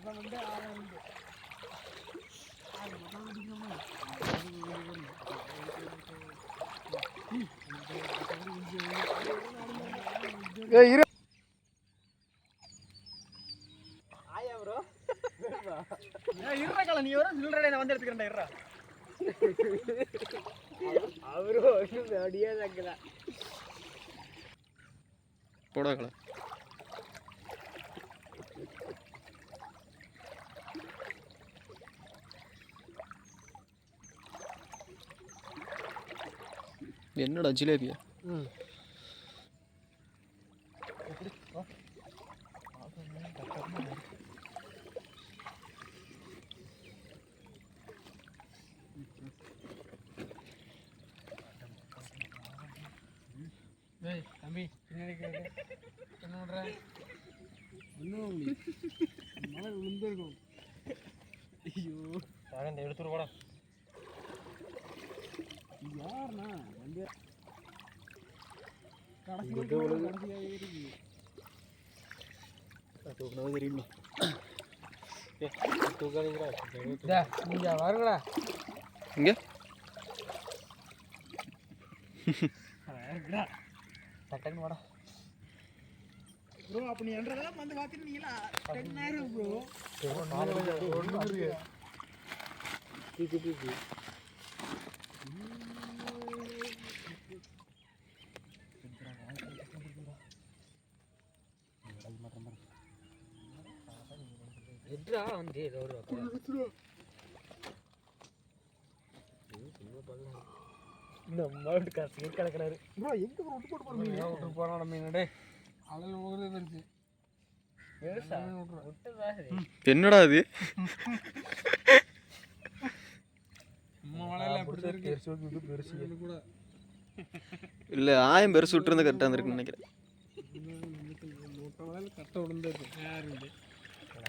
மதம் வந்து ஆறு ஆயா ப்ரோ இருற கால நீ வர வந்து எடுத்துக்கிறேன் இருறா அப்படியே தக்கல എന്നടാ ജിലേബിയാ தம்பி பின்னாடி என்ன ஒன்றும் மழை விழுந்திருக்கும் ஐயோ எடுத்துட்டு போடா யாருண்ணா? வண்டி வருங்கடா. இங்க? டக்குன்னு வாடா. ப்ரோ அப்ப நீ என்றதெல்லாம் வந்து பாத்துட்டீங்களா டென் நேரம் ப்ரோ? ஒன்று இருக்கு. ఎట్రా ఉంది ఎవరు நம்மளுக்கு கடைசியே என்னடே அதில் உங்களுது தெரிஞ்சு என்னடா அது? இல்ல ஆயம் பெருசு விட்டுருந்தா கரெக்டா இருந்திருக்குன்னு நினைக்கிறேன். கரெக்டா விழுந்தது யாரு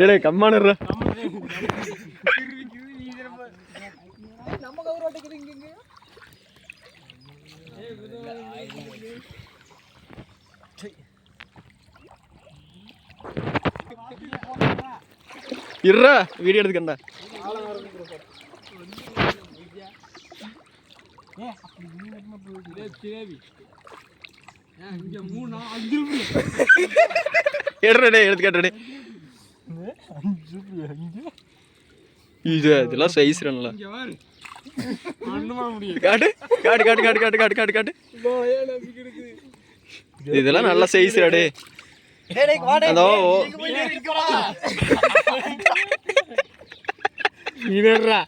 ஏடே கம்மானுற நம்ம வீடியோ எடுத்துக்கண்டா ஏ அப்படி நீ மட்டும் போயிடு. டேய் இதெல்லாம் சைஸ் நல்லா இங்க வாரு ஒண்ணுமா முடியும் காட்டு காட்டு காட்டு காட்டு காட்டு காட்டு காட்டு காட்டு. ஏன் நம்பிக்கை இருக்குது இதெல்லாம் நல்ல சைஸ் டே அதோ நீடா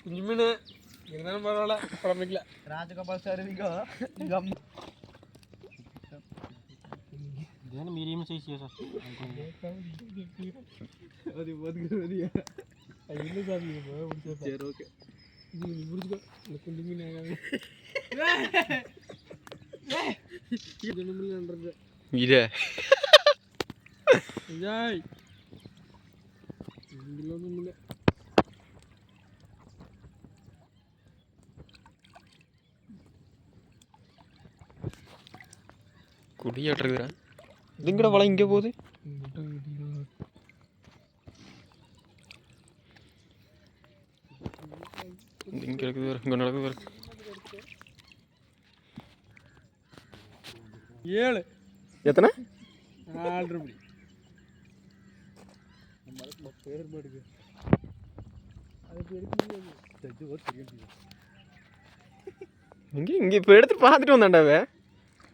குஞ்சு மீன் இருந்தாலும் பரவாயில்ல குழம்புக்கல ராஜகோபால் சார் கம் ఇదేనా మీరేం సైజ్ చేసారు అది బతుకుతుంది అయ్యింది సార్ మీరు ఓకే దీని గురించి కుండింగ్ ఇదే ఇదే ఇందులో ముందే குடியாட்டுறதுடா இதுங்கட வளம் இங்கே போகுது? இங்கே இருக்குது வேறு இங்கே நடக்குது வேறு ஏழு. எத்தனை? நாலு ரூபாய். பேர் மாடுக்கு இங்கே இங்கே இப்போ எடுத்து பார்த்துட்டு வந்தாண்டாவே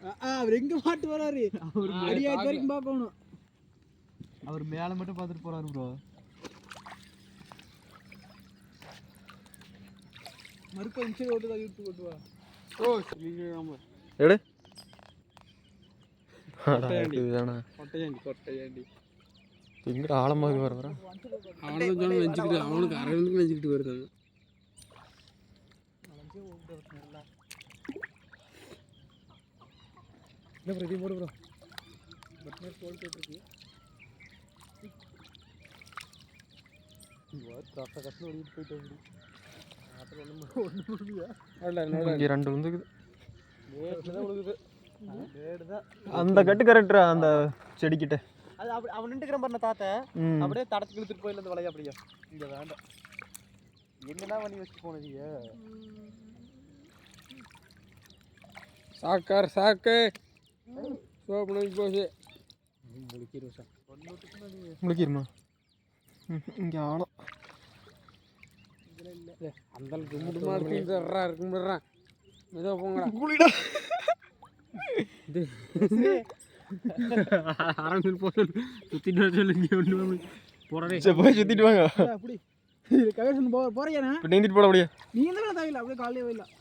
அவருக்கு பாட்டு போறாரு அவர் அடியாச்சு வரைக்கும் பார்க்கணும் அவர் மேலே மட்டும் பார்த்துட்டு போறாரு ப்ரோ மறுக்க இன்சூர் ஓட்டு தான் யூடியூப் ஓட்டுவா ஓ நம்பர் எடு ഇങ്ങോട്ട് ആളമാക്കി പറഞ്ഞ അവനെ വെച്ചിട്ട് അവനക്ക് അറിയുന്നത് വെച്ചിട്ട് വരുന്നത് இல்லை ப்ரோ இதையும் போடு ப்ரோ பட்னர் தோல் போட்டுருக்கு. கஷ்ட கஷ்டம் ஓடிட்டு போயிட்டு அப்படி ஆட்டில் ஒன்று ஒன்று முடியா இங்கே ரெண்டு வந்துக்குது. வேட்டில் தான் விழுகுது வேடு தான். அந்த கட்டு கரெக்டா அந்த செடிக்கிட்ட. அது அப்படி அவன் நின்றுக்கிறான் பாருங்க தாத்தா. அப்படியே தடத்துக்கு இழுத்துட்டு போயில இந்த வளைய அப்படியே. இங்கே வேண்டாம். என்னடா பண்ணி வச்சுட்டு போனதீங்க சாக்கார் சாக்கு. சோப்பு நோக்கி போச்சு. முழுக்கிருமா இங்கே அந்த கும்பிடுமா இருக்கு தர்றா இருக்கு முடிறான் மெதுவாக போங்கடா. குளிடா. ஆரம்பிச்சு போக சுற்றிட்டு வர சொல்லி இங்கே ஒன்று போகிறதே சரி போய் சுற்றிட்டு வாங்க. அப்படி. கவேஷன் போ போறியாண்ணா நீந்திட்டு போட அப்படியே. நீ தான் தேவையில்லை அப்படியே காலையே போயிடலாம்.